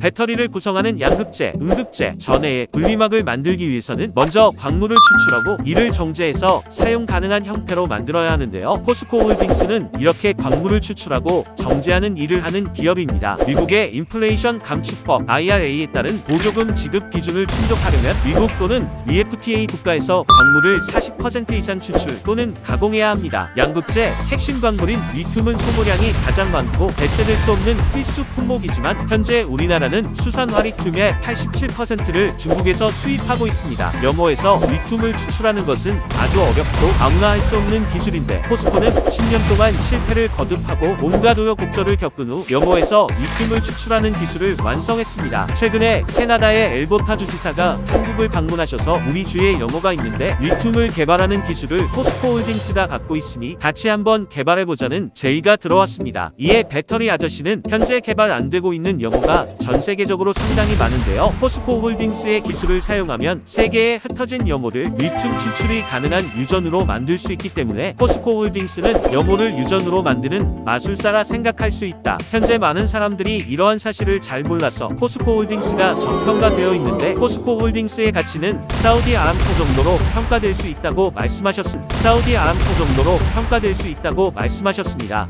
배터리를 구성하는 양극재, 음극재, 전해의 분리막을 만들기 위해서는 먼저 광물을 추출하고 이를 정제해서 사용 가능한 형태로 만들어야 하는데요. 포스코 홀딩스는 이렇게 광물을 추출하고 정제하는 일을 하는 기업입니다. 미국의 인플레이션 감축법 IRA에 따른 보조금 지급 기준을 충족하려면 미국 또는 미FTA 국가에서 광물을 40% 이상 추출 또는 가공해야 합니다. 양극재 핵심 광물인 리튬은 소모량이 가장 많고 대체될 수 없는 필수 품목이지만 현재 우리나라 는 수산 화 리튬의 87%를 중국에서 수입하고 있습니다. 염호에서 리튬을 추출하는 것은 아주 어렵고 아무나 할 수 없는 기술인데 포스코는 10년 동안 실패를 거듭하고 온갖 우여곡절을 겪은 후 염호에서 리튬을 추출하는 기술을 완성했습니다. 최근에 캐나다의 엘보타주 지사가 한국을 방문하셔서 우리 주에 염호가 있는데 리튬을 개발하는 기술을 포스코 홀딩스가 갖고 있으니 같이 한번 개발해보자는 제의가 들어왔습니다. 이에 배터리 아저씨는 현재 개발 안 되고 있는 염호가 전 세계적으로 상당히 많은데요. 포스코 홀딩스의 기술을 사용하면 세계에 흩어진 염호를 리튬 추출이 가능한 유전으로 만들 수 있기 때문에 포스코 홀딩스는 염호를 유전으로 만드는 마술사라 생각할 수 있다. 현재 많은 사람들이 이러한 사실을 잘 몰라서 포스코 홀딩스가 저평가되어 있는데 포스코 홀딩스의 가치는 사우디 아람코 정도로 평가될 수 있다고 말씀하셨습니다. 사우디 아람코 정도로 평가될 수 있다고 말씀하셨습니다.